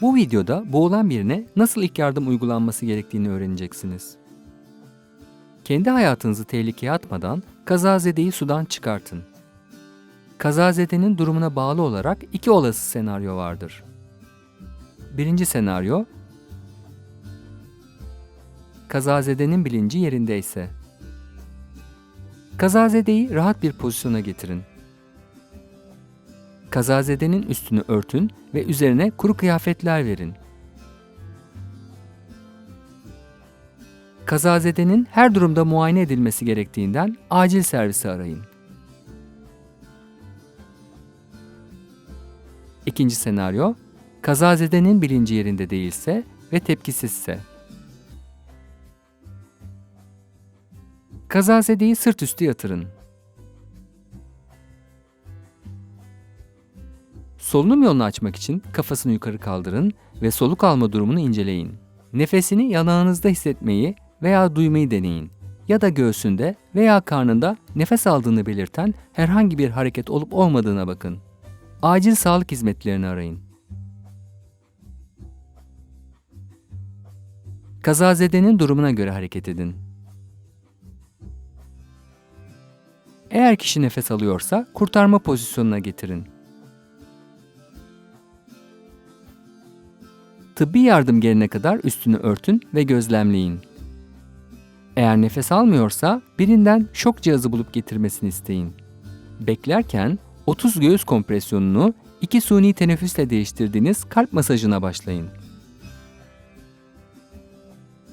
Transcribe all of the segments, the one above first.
Bu videoda boğulan birine nasıl ilk yardım uygulanması gerektiğini öğreneceksiniz. Kendi hayatınızı tehlikeye atmadan kazazedeyi sudan çıkartın. Kazazedenin durumuna bağlı olarak iki olası senaryo vardır. Birinci senaryo, kazazedenin bilinci yerindeyse. Kazazedeyi rahat bir pozisyona getirin. Kazazedenin üstünü örtün ve üzerine kuru kıyafetler verin. Kazazedenin her durumda muayene edilmesi gerektiğinden acil servisi arayın. İkinci senaryo, kazazedenin bilinci yerinde değilse ve tepkisizse. Kazazedeyi sırt üstü yatırın. Solunum yolunu açmak için kafasını yukarı kaldırın ve soluk alma durumunu inceleyin. Nefesini yanağınızda hissetmeyi veya duymayı deneyin. Ya da göğsünde veya karnında nefes aldığını belirten herhangi bir hareket olup olmadığına bakın. Acil sağlık hizmetlerini arayın. Kazazedenin durumuna göre hareket edin. Eğer kişi nefes alıyorsa kurtarma pozisyonuna getirin. Tıbbi yardım gelene kadar üstünü örtün ve gözlemleyin. Eğer nefes almıyorsa birinden şok cihazı bulup getirmesini isteyin. Beklerken 30 göğüs kompresyonunu 2 suni teneffüsle değiştirdiğiniz kalp masajına başlayın.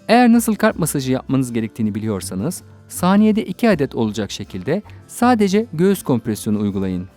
Eğer nasıl kalp masajı yapmanız gerektiğini biliyorsanız, saniyede 2 adet olacak şekilde sadece göğüs kompresyonu uygulayın.